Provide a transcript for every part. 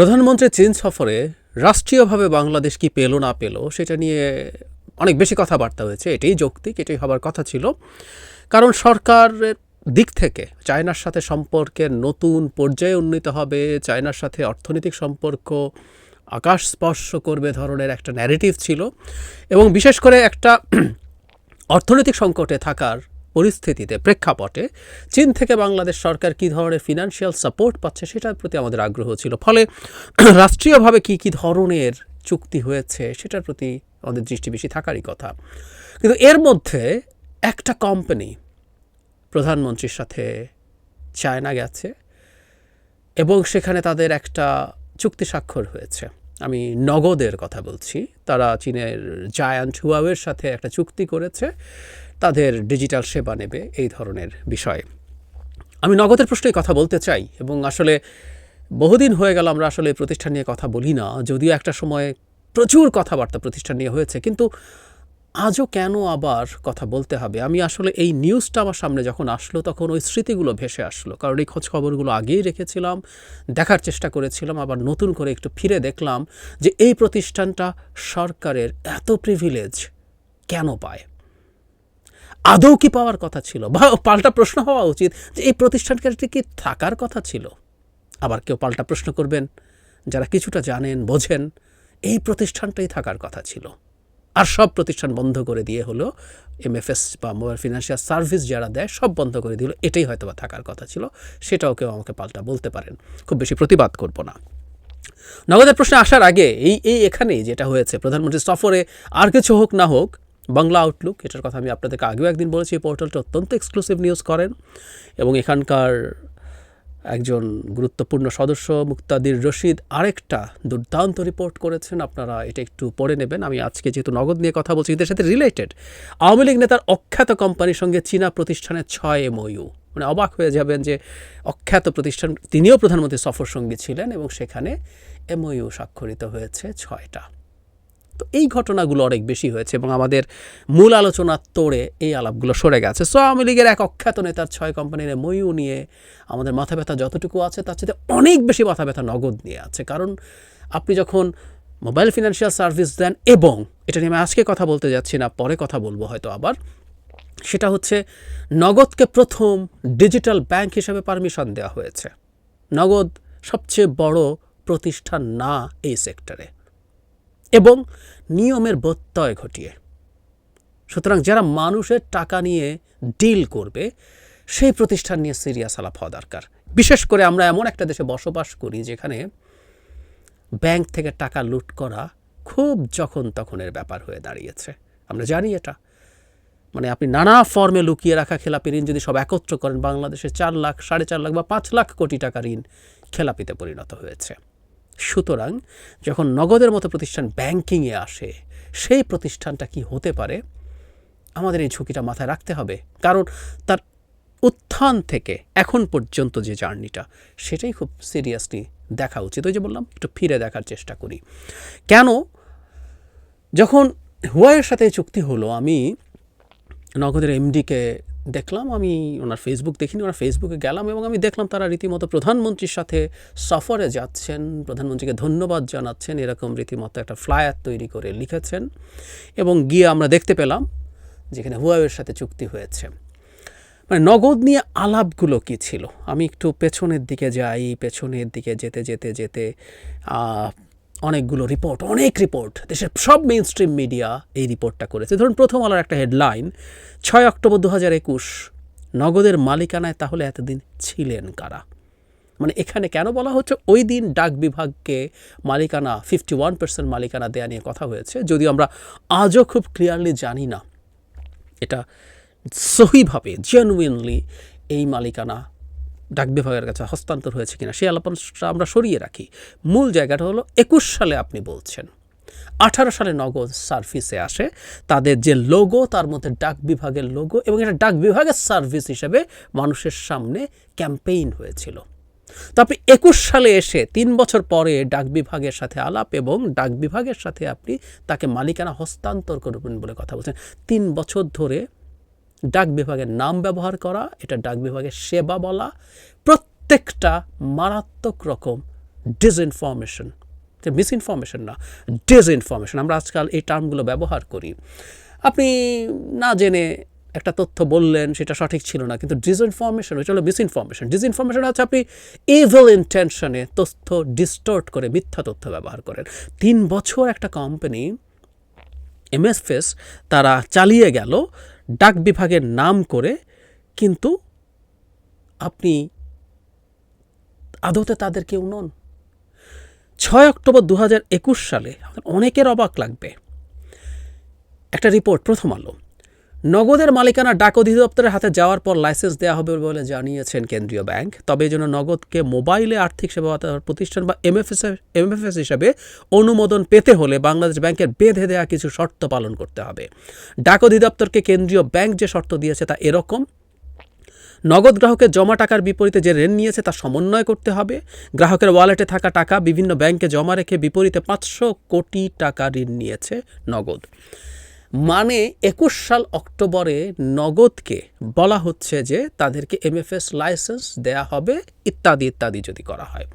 প্রধানমন্ত্রী চীন সফরে রাষ্ট্রীয়ভাবে বাংলাদেশ কি পেল না পেল, সেটা নিয়ে অনেক বেশি কথাবার্তা হয়েছে। এটাই যৌক্তিক, এটাই হবার কথা ছিল। কারণ সরকারের দিক থেকে চায়নার সাথে সম্পর্কের নতুন পর্যায়ে উন্নীত হবে, চায়নার সাথে অর্থনৈতিক সম্পর্ক আকাশ স্পর্শ করবে ধরনের একটা ন্যারেটিভ ছিল। এবং বিশেষ করে একটা অর্থনৈতিক সংকটে থাকার পরিস্থিতিতে প্রেক্ষাপটে চীন থেকে বাংলাদেশ সরকার কী ধরনের ফিনান্সিয়াল সাপোর্ট পাচ্ছে সেটার প্রতি আমাদের আগ্রহ ছিল। ফলে রাষ্ট্রীয়ভাবে কী কী ধরনের চুক্তি হয়েছে সেটার প্রতি আমাদের দৃষ্টি বেশি থাকারই কথা। কিন্তু এর মধ্যে একটা কোম্পানি প্রধানমন্ত্রীর সাথে চায়না গেছে এবং সেখানে তাদের একটা চুক্তি স্বাক্ষর হয়েছে। আমি নগদের কথা বলছি। তারা চীনের জায়ান্ট হুয়াওয়ের সাথে একটা চুক্তি করেছে। তাদের ডিজিটাল সেবা নেবে এই ধরনের বিষয়ে। আমি নগদের প্রশ্নেই কথা বলতে চাই এবং আসলে বহুদিন হয়ে গেল আমরা আসলে প্রতিষ্ঠান নিয়ে কথা বলি না, যদিও একটা সময় প্রচুর কথাবার্তা প্রতিষ্ঠান নিয়ে হয়েছে, কিন্তু আজও কেন আবার কথা বলতে হবে? আমি আসলে এই নিউজটা আমার সামনে যখন আসলো তখন ওই স্মৃতিগুলো ভেসে আসলো, কারণ এই খোঁজ খবরগুলো আগেই রেখেছিলাম, দেখার চেষ্টা করেছিলাম, আবার নতুন করে একটু ফিরে দেখলাম যে এই প্রতিষ্ঠানটা সরকারের এত প্রিভিলেজ কেন পায়? আদৌ কি পাওয়ার কথা ছিল? বা পাল্টা প্রশ্ন হওয়া উচিত যে এই প্রতিষ্ঠানটি কি থাকার কথা ছিল? আবার কেউ পাল্টা প্রশ্ন করবেন, যারা কিছুটা জানেন, বোঝেন, এই প্রতিষ্ঠানটাই থাকার কথা ছিল। আর সব প্রতিষ্ঠান বন্ধ করে দিয়ে হলো এমএফএস বা মোবাইল ফিনান্সিয়াল সার্ভিস যারা দেয়, সব বন্ধ করে দিল এটাই হয়তো বা থাকার কথা ছিল। সেটাও কেউ আমাকে পাল্টা বলতে পারেন। খুব বেশি প্রতিবাদ করব না। নগদের প্রশ্নে আসার আগে এই এই এখানেই যেটা হয়েছে, প্রধানমন্ত্রী সফরে আর কিছু হোক না হোক বাংলা আউটলুক এটার কথা আমি আপনাদেরকে আগেও একদিন বলেছি, এই পোর্টালটা অত্যন্ত এক্সক্লুসিভ নিউজ করেন এবং এখানকার একজন গুরুত্বপূর্ণ সদস্য মুক্তাদির রশিদ আরেকটা দুর্দান্ত রিপোর্ট করেছেন, আপনারা এটা একটু পড়ে নেবেন। আমি আজকে যেহেতু নগদ নিয়ে কথা বলছি, এদের সাথে রিলেটেড আওয়ামী লীগ নেতার অখ্যাত কোম্পানির সঙ্গে চীনা প্রতিষ্ঠানের ছয় এমওইউ মানে অবাক হয়ে যাবেন যে অখ্যাত প্রতিষ্ঠান, তিনিও প্রধানমন্ত্রী সফর সঙ্গী ছিলেন এবং সেখানে এমওইউ স্বাক্ষরিত হয়েছে ছয়টা। তো এই ঘটনাগুলো অনেক বেশি হয়েছে এবং আমাদের মূল আলোচনা তোড়ে এই আলাপগুলো সরে গেছে। সো আওয়ামী লীগের এক অখ্যাত নেতার ছয় কোম্পানির ময়ু নিয়ে আমাদের মাথা ব্যথা যতটুকু আছে, তার সাথে অনেক বেশি মাথা ব্যথা নগদ নিয়ে আছে। কারণ আপনি যখন মোবাইল ফিনান্সিয়াল সার্ভিস দেন এবং এটা নিয়ে আমি আজকে কথা বলতে যাচ্ছি না, পরে কথা বলব হয়তো আবার, সেটা হচ্ছে নগদকে প্রথম ডিজিটাল ব্যাংক হিসেবে পারমিশন দেওয়া হয়েছে। নগদ সবচেয়ে বড় প্রতিষ্ঠান না এই সেক্টরে। এবং নিয়মের ব্যত্যয় ঘটিয়ে। সুতরাং যারা মানুষের টাকা নিয়ে ডিল করবে, সেই প্রতিষ্ঠান নিয়ে সিরিয়াস আলাপ হওয়া দরকার। বিশেষ করে আমরা এমন একটা দেশে বসবাস করি যেখানে ব্যাংক থেকে টাকা লুট করা খুব যখন তখনের ব্যাপার হয়ে দাঁড়িয়েছে। আমরা জানি এটা। মানে আপনি নানা ফর্মে লুকিয়ে রাখা খেলাপি ঋণ যদি সব একত্র করেন, বাংলাদেশে চার লাখ, সাড়ে চার লাখ বা পাঁচ লাখ কোটি টাকা ঋণ খেলাপিতে পরিণত হয়েছে। সুতরাং যখন নগদের মতো প্রতিষ্ঠান ব্যাংকিংয়ে আসে, সেই প্রতিষ্ঠানটা কি হতে পারে? আমাদের এই ঝুঁকিটা মাথায় রাখতে হবে। কারণ তার উত্থান থেকে এখন পর্যন্ত যে জার্নিটা, সেটাই খুব সিরিয়াসলি দেখা উচিত। ওই যে বললাম, একটু ফিরে দেখার চেষ্টা করি। কেন? যখন হুয়াইয়ের সাথে চুক্তি হলো, আমি নগদের এমডিকে দেখলাম আমি ওনার ফেসবুক দেখিনি, ওনার ফেসবুকে গেলাম এবং আমি দেখলাম তারা রীতিমতো প্রধানমন্ত্রীর সাথে সফরে যাচ্ছেন, প্রধানমন্ত্রীকে ধন্যবাদ জানাচ্ছেন, এরকম রীতিমতো একটা ফ্লায়ার তৈরি করে লিখেছেন এবং গিয়ে আমরা দেখতে পেলাম যেখানে হুয়াওয়ের সাথে চুক্তি হয়েছে। মানে নগদ নিয়ে আলাপগুলো কি ছিল? আমি একটু পেছনের দিকে যাই, পেছনের দিকে যেতে যেতে যেতে অনেকগুলো রিপোর্ট অনেক রিপোর্ট দেশের সব মেইন স্ট্রিম মিডিয়া এই রিপোর্টটা করেছে। ধরুন, প্রথম আলোর একটা হেডলাইন ছয় অক্টোবর দু হাজার একুশ, নগদের মালিকানায় তাহলে এতদিন ছিলেন কারা? মানে এখানে কেন বলা হচ্ছে ওই দিন ডাক বিভাগকে মালিকানা ফিফটি ওয়ান পার্সেন্ট মালিকানা দেওয়া নিয়ে কথা হয়েছে, যদিও আমরা আজও খুব ক্লিয়ারলি জানি না। এটা সহিভাবে জেনুইনলি এই মালিকানা ডাক বিভাগের কাছে হস্তান্তর হয়েছে কিনা সেই আলোচনাটা আমরা সরিয়ে রাখি। মূল জায়গাটা হলো একুশ সালে আপনি বলছেন। আঠারো সালে নগদ সার্ভিসে আসে। তাদের যে লোগো, তার মধ্যে ডাক বিভাগের লোগো এবং এটা ডাক বিভাগের সার্ভিস হিসেবে মানুষের সামনে ক্যাম্পেইন হয়েছিল। তো আপনি একুশ সালে এসে তিন বছর পরে ডাক বিভাগের সাথে আলাপ এবং ডাক বিভাগের সাথে আপনি তাকে মালিকানা হস্তান্তর করবেন বলে কথা বলছেন। তিন বছর ধরে ডাক বিভাগের নাম ব্যবহার করা, এটা ডাক বিভাগের সেবা বলা, প্রত্যেকটা মারাত্মক রকম ডিসইনফরমেশন মিসইনফরমেশন না ডিসইনফরমেশন আমরা আজকাল এই টার্মগুলো ব্যবহার করি। আপনি না জেনে একটা তথ্য বললেন, সেটা সঠিক ছিল না, কিন্তু ডিসইনফরমেশন ওইটা হলো মিসইনফরমেশন ডিসইনফরমেশন হচ্ছে আপনি ইভিল ইন্টেনশনে তথ্য ডিস্টর্ট করে মিথ্যা তথ্য ব্যবহার করেন। তিন বছর একটা কোম্পানি এমএসফেস তারা চালিয়ে গেল ডাক বিভাগের নাম করে কিন্তু আপনি আদতে তাদের কেউ নন। ছয় অক্টোবর দু সালে অনেকের অবাক লাগবে। একটা রিপোর্ট প্রথম আলো। নগদের মালিকানা ডাক অধিদপ্তরের হাতে যাওয়ার পর লাইসেন্স দেওয়া হবে বলে জানিয়েছেন কেন্দ্রীয় ব্যাংক। তবে এই জন্য নগদকে মোবাইলে আর্থিক সেবা প্রতিষ্ঠান বা এমএফএস এমএফএস হিসাবে অনুমোদন পেতে হলে বাংলাদেশ ব্যাংকের বেঁধে দেওয়া কিছু শর্ত পালন করতে হবে। ডাক অধিদপ্তরকে কেন্দ্রীয় ব্যাংক যে শর্ত দিয়েছে তা এরকম। নগদ গ্রাহকের জমা টাকার বিপরীতে যে ঋণ নিয়েছে তা সমন্বয় করতে হবে। গ্রাহকের ওয়ালেটে থাকা টাকা বিভিন্ন ব্যাংকে জমা রেখে বিপরীতে পাঁচশো কোটি টাকা ঋণ নিয়েছে নগদ। মানে একুশ সাল অক্টোবরে নগদকে বলা হচ্ছে যে তাদেরকে এমএফএস লাইসেন্স দেয়া হবে, ইত্যাদি ইত্যাদি যদি করা হয়।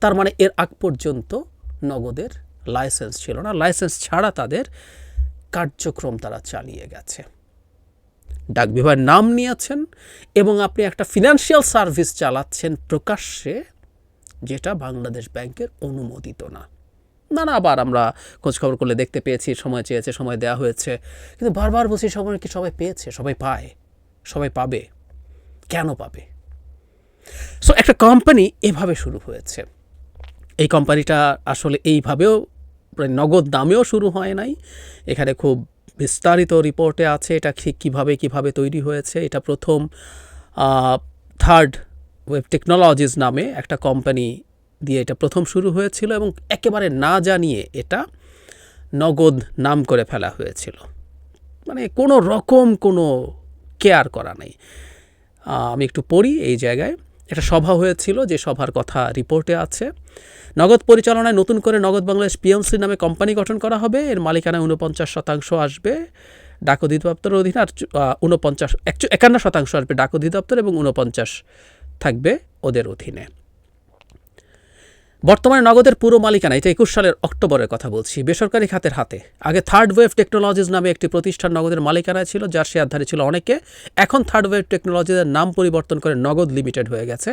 তার মানে এর আগ পর্যন্ত নগদের লাইসেন্স ছিল না। লাইসেন্স ছাড়া তাদের কার্যক্রম তারা চালিয়ে গেছে। ডাক বিভাগের নাম নিয়েছেন এবং আপনি একটা ফিনান্সিয়াল সার্ভিস চালাচ্ছেন প্রকাশ্যে, যেটা বাংলাদেশ ব্যাংকের অনুমোদিত না। না না, আবার আমরা খোঁজখবর করলে দেখতে পেয়েছি, সময় চেয়েছে, সময় দেওয়া হয়েছে। কিন্তু বারবার বলছি, সময় কি সবাই পেয়েছে? সবাই পায়, সবাই পাবে। কেন পাবে? সো একটা কোম্পানি এভাবে শুরু হয়েছে। এই কোম্পানিটা আসলে এইভাবেও প্রায় নগদ দামেও শুরু হয় নাই। এখানে খুব বিস্তারিত রিপোর্টে আছে এটা ঠিক কীভাবে কীভাবে তৈরি হয়েছে। এটা প্রথম থার্ড ওয়েব টেকনোলজিস নামে একটা কোম্পানি দিয়ে এটা প্রথম শুরু হয়েছিল এবং একেবারে না জানিয়ে এটা নগদ নাম করে ফেলা হয়েছিল। মানে কোনো রকম কোনো কেয়ার করা নেই। আমি একটু পড়ি এই জায়গায়। একটা সভা হয়েছিল যে সভার কথা রিপোর্টে আছে। নগদ পরিচালনায় নতুন করে নগদ বাংলাদেশ পিএলসি নামে কোম্পানি গঠন করা হবে। এর মালিকানায় উনপঞ্চাশ শতাংশ আসবে ডাক অধিদপ্তরের অধীনে আর উনপঞ্চাশ একান্ন শতাংশ আসবে ডাক অধিদপ্তর এবং উনপঞ্চাশ থাকবে ওদের অধীনে। বর্তমানে নগদের পুরো মালিকানা এটা একুশ সালের অক্টোবরের কথা বলছি। বেসরকারি খাতের হাতে। আগে থার্ড ওয়েভ টেকনোলজিস নামে একটি প্রতিষ্ঠান নগদের মালিকানায় ছিল, যার শেয়ারধারী ছিল অনেকে। এখন থার্ড ওয়েভ টেকনোলজিদের নাম পরিবর্তন করে নগদ লিমিটেড হয়ে গেছে,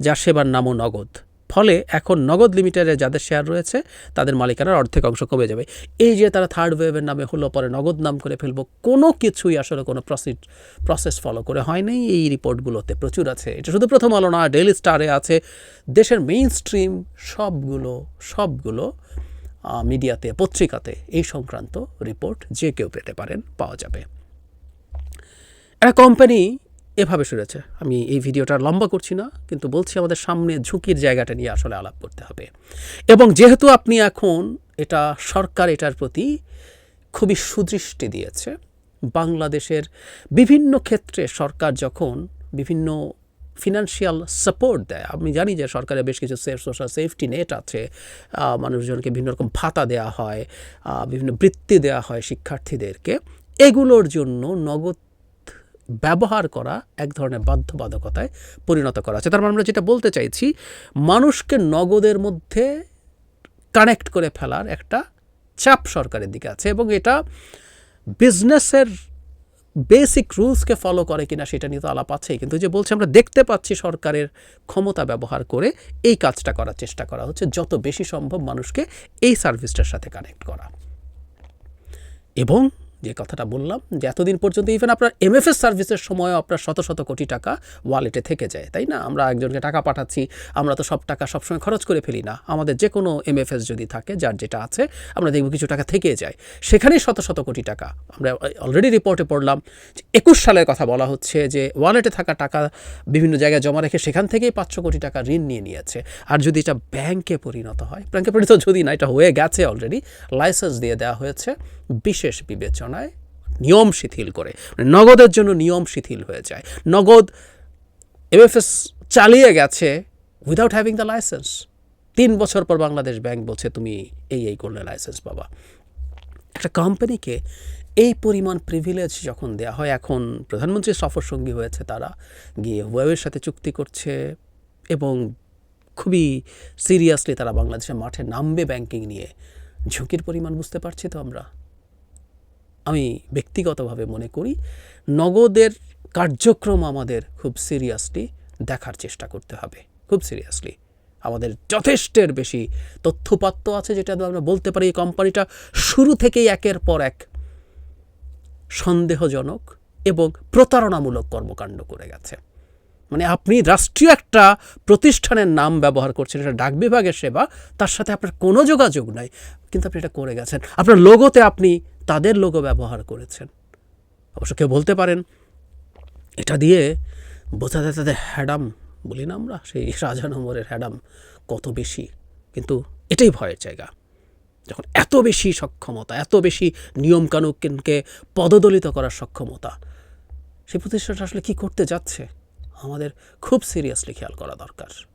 যার সেবার নামও নগদ। ফলে এখন নগদ লিমিটেডে যাদের শেয়ার রয়েছে, তাদের মালিকানার অর্ধেক অংশ কমে যাবে। এই যে তারা থার্ড ওয়েভের নামে হলো, পরে নগদ নাম করে ফেলব, কোনো কিছুই আসলে কোনো প্রসিড প্রসেস ফলো করে হয়নি এই রিপোর্টগুলোতে প্রচুর আছে। এটা শুধু প্রথম আলো না ডেইলি স্টারে আছে। দেশের মেইন স্ট্রিম সবগুলো সবগুলো মিডিয়াতে পত্রিকাতে এই সংক্রান্ত রিপোর্ট যে কেউ পেতে পারেন, পাওয়া যাবে। একটা কোম্পানি এভাবে শুনেছে আমি এই ভিডিওটা লম্বা করছি না, কিন্তু বলছি আমাদের সামনে ঝুঁকির জায়গাটা নিয়ে আসলে আলাপ করতে হবে। এবং যেহেতু আপনি এখন এটা সরকার এটার প্রতি খুবই সুদৃষ্টি দিয়েছে, বাংলাদেশের বিভিন্ন ক্ষেত্রে সরকার যখন বিভিন্ন ফিনান্সিয়াল সাপোর্ট দেয়, আমি জানি যে সরকারের বেশ কিছু সেফ সোশ্যাল সেফটি নেট আছে মানুষজনকে বিভিন্ন রকম ভাতা দেওয়া হয় বিভিন্ন বৃত্তি দেওয়া হয় শিক্ষার্থীদেরকে, এগুলোর জন্য নগদ ব্যবহার করা এক ধরনের বাধ্যবাধকতায় পরিণত করা আছে তার মানে আমরা যেটা বলতে চাইছি, মানুষকে নগদের মধ্যে কানেক্ট করে ফেলার একটা চাপ সরকারের দিকে আছে এবং এটা বিজনেসের বেসিক রুলসকে ফলো করে কিনা সেটা নিয়ে তো আলাপ আছেই। কিন্তু যে বলছে, আমরা দেখতে পাচ্ছি সরকারের ক্ষমতা ব্যবহার করে এই কাজটা করার চেষ্টা করা হচ্ছে, যত বেশি সম্ভব মানুষকে এই সার্ভিসটার সাথে কানেক্ট করা। এবং যে কথাটা বললাম, যে এতদিন পর্যন্ত ইভেন আপনার এমএফএস সার্ভিসের সময়ও আপনার শত শত কোটি টাকা ওয়ালেটে থেকে যায়, তাই না? আমরা একজনকে টাকা পাঠাচ্ছি, আমরা তো সব টাকা সবসময় খরচ করে ফেলি না। আমাদের যে কোনো এমএফএস যদি থাকে, যার যেটা আছে, আমরা দেখব কিছু টাকা থেকে যায়। সেখানেই শত শত কোটি টাকা। আমরা অলরেডি রিপোর্টে পড়লাম যে একুশ সালের কথা বলা হচ্ছে যে ওয়ালেটে থাকা টাকা বিভিন্ন জায়গায় জমা রেখে সেখান থেকেই পাঁচশো কোটি টাকা ঋণ নিয়ে নিয়েছে। আর যদি এটা ব্যাংকে পরিণত হয় ব্যাংকে পরিণত যদি না, এটা হয়ে গেছে অলরেডি লাইসেন্স দিয়ে দেওয়া হয়েছে। বিশেষ বিবেচনায় নিয়ম শিথিল করে মানে নগদের জন্য নিয়ম শিথিল হয়ে যায়। নগদ এমএফএস চালিয়ে গেছে উইদাউট হ্যাভিং দ্য লাইসেন্স তিন বছর পর বাংলাদেশ ব্যাংক বলছে, তুমি এই এই করলে লাইসেন্স পাবা। একটা কোম্পানিকে এই পরিমাণ প্রিভিলেজ যখন দেওয়া হয়, এখন প্রধানমন্ত্রী সফর সঙ্গী হয়েছে তারা, গিয়ে ওয়েবের সাথে চুক্তি করছে এবং খুবই সিরিয়াসলি তারা বাংলাদেশের মাঠে নামবে ব্যাংকিং নিয়ে। ঝুঁকির পরিমাণ বুঝতে পারছি তো আমরা? আমি ব্যক্তিগতভাবে মনে করি, নগদের কার্যক্রম আমাদের খুব সিরিয়াসলি দেখার চেষ্টা করতে হবে। খুব সিরিয়াসলি আমাদের যথেষ্টের বেশি তথ্যপাত্য আছে যেটা আমরা বলতে পারি এই কোম্পানিটা শুরু থেকেই একের পর এক সন্দেহজনক এবং প্রতারণামূলক কর্মকাণ্ড করে গেছে। মানে আপনি রাষ্ট্রীয় একটা প্রতিষ্ঠানের নাম ব্যবহার করছেন এটা ডাক বিভাগের সেবা, তার সাথে আপনার কোনো যোগাযোগ নাই। কিন্তু আপনি এটা করে গেছেন। আপনার লোগোতে আপনি তাদের লোগো ব্যবহার করেছেন। অবশ্য কেউ বলতে পারেন, এটা দিয়ে বোঝা যায় তাদের হ্যাডাম বলি না আমরা, সেই রাজা নম্বরের হ্যাডাম কত বেশি। কিন্তু এটাই ভয়ের জায়গা। যখন এত বেশি সক্ষমতা, এত বেশি নিয়মকানুনকে পদদলিত করার সক্ষমতা সেই প্রতিষ্ঠানটা আসলে কি করতে যাচ্ছে? আমাদের খুব সিরিয়াসলি খেয়াল করা দরকার।